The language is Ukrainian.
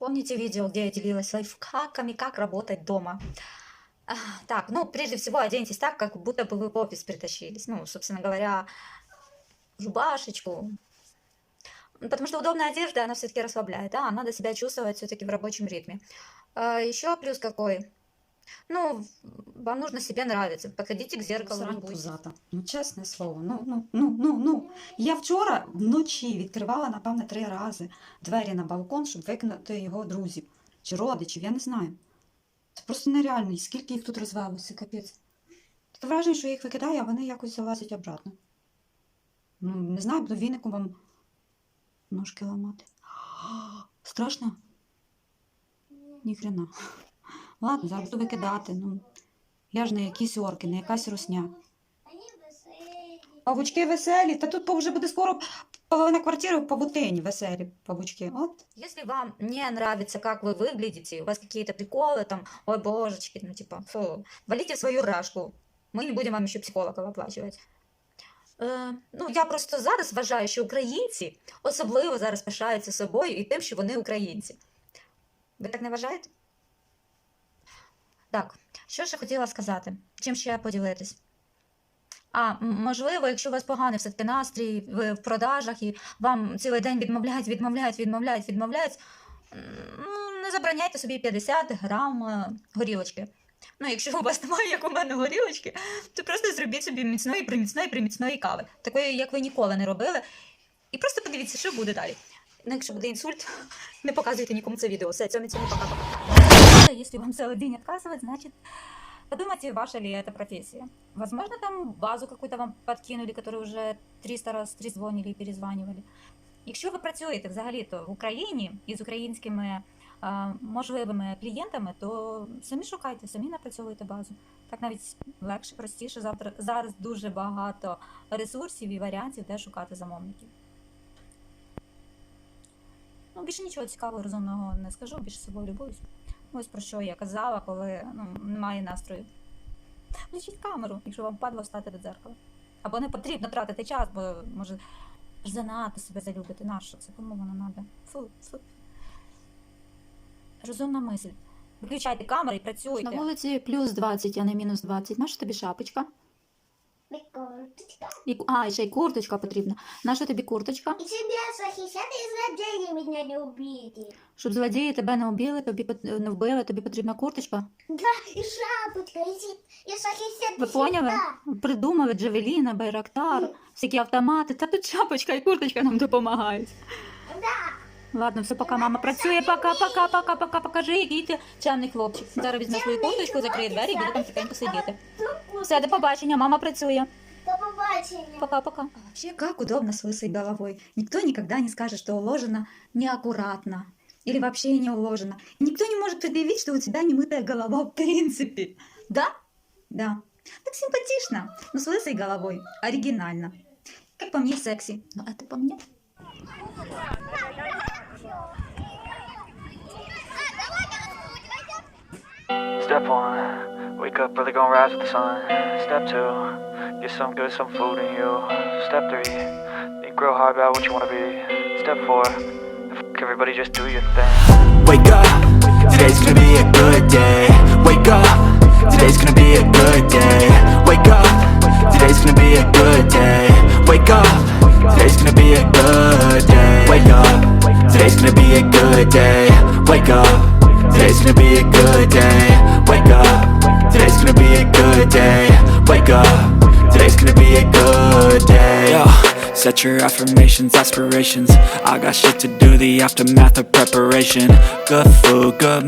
Помните видео, где я делилась лайфхаками, как работать дома? А, Так, ну, прежде всего, оденьтесь так, как будто бы вы в офис притащились. Ну, собственно говоря, рубашечку. Потому что удобная одежда, она все-таки расслабляет, да, надо себя чувствовать все-таки в рабочем ритме. Еще плюс какой? Ну, вам нужно себе нравиться. Подходите к зеркалу, Срань пузата. Ну, чесне слово. Ну, ну, ну, ну, ну. Я вчора вночі відкривала, напевне, три рази двері на балкон, щоб викинути його друзів чи родичів, я не знаю. Це просто нереально. І скільки їх тут розвелося, капець. Таке враження, що я їх викидаю, а вони якось залазять обратно. Ну, не знаю, буду віником вам ножки ламати. Страшно? Ніхрена. Ладно, зараз буду викидати. Ну, я ж не якісь орки, не якась русня. Павучки веселі, та тут вже буде скоро половина квартири в павутині веселі павучки. От. Если вам не нравится, как вы выглядите, у вас какие-то приколы, там, ой, божечки, ну, типа, фу, валите в свою рашку. Ми не будемо вам ще психолога оплачувати. Е, ну, я просто зараз вважаю, що українці особливо зараз пишаються собою і тим, що вони українці. Ви так не вважаєте? Так, що ще хотіла сказати? Чим ще поділитись? А, можливо, якщо у вас поганий все-таки настрій, ви в продажах і вам цілий день відмовляють, відмовляють, відмовляють, відмовляють, ну, не забороняйте собі 50 грам е, горілочки. Ну, якщо у вас немає, як у мене горілочки, то просто зробіть собі міцної, приміцної, приміцної кави, такої, як ви ніколи не робили. І просто подивіться, що буде далі. Ну, якщо буде інсульт, не показуйте нікому це відео. Все, цьому цьому пока-пока. Если вам целый день отказывать, значит, подумайте, ваша ли это профессия. Возможно, там базу какую-то вам подкинули, которую вже 300 раз трезвонили і перезванювали. Якщо ви працюєте взагалі-то в Україні із українськими а, можливими клієнтами, то самі шукайте, самі напрацьовуйте базу. Так навіть легше, простіше. Завтра зараз дуже багато ресурсів і варіантів, де шукати замовників. Ну, більше нічого цікавого, розумного не скажу, більше собою любуюсь. Ось про що я казала, коли ну, немає настрою. Включіть камеру, якщо вам падло стати до дзеркала. Або не потрібно тратити час, бо може занадто себе залюбити. Нащо це? Кому воно треба? Фу, фу. Розумна мисль. Виключайте камери і працюйте. На вулиці плюс 20, а не мінус 20. Наша тобі шапочка? І, а, і ще й курточка потрібна. Наша тобі курточка? И тебя захищати і злодеї мене не убити. Щоб злодії тебе не вбили, тобі пот- не вбили, тобі потрібна курточка. Да, і шапочка, і, і захищати Ви поняли? всегда. Придумали Джавеліна, Байрактар, всякі автомати. Та тут шапочка і курточка нам допомагають. Да. Ладно, все, пока мама працює, пока, пока, пока, пока, покажи, який ти чемний хлопчик. Зараз візьме свою курточку, закриє двері і буде там тихенько сидіти. Все, до побачення, мама працює. До побачення. Пока-пока. А вообще, как удобно с лысой головой. Никто никогда не скажет, что уложено неаккуратно или вообще не уложено. И никто не может предъявить, что у тебя немытая голова в принципе. Да? Да. Так симпатично, но с лысой головой. Оригинально. Как по мне, секси. Но это по мне. Step one, wake up early, gonna rise with the sun. Step two, get some good, some food in you. Step three, think real hard about what you wanna be. Step four, f- everybody just do your thing. Wake up, today's gonna be a good day. Wake up, today's gonna be a good day. Wake up, today's gonna be a good day. Wake up, today's gonna be a good day. Wake up, today's gonna be a good day. Wake up, today's gonna be a good day. Wake up, today's gonna be a good day. Wake up, today's gonna be a good day. Yo, set your affirmations, aspirations. I got shit to do, the aftermath of preparation. Good food, good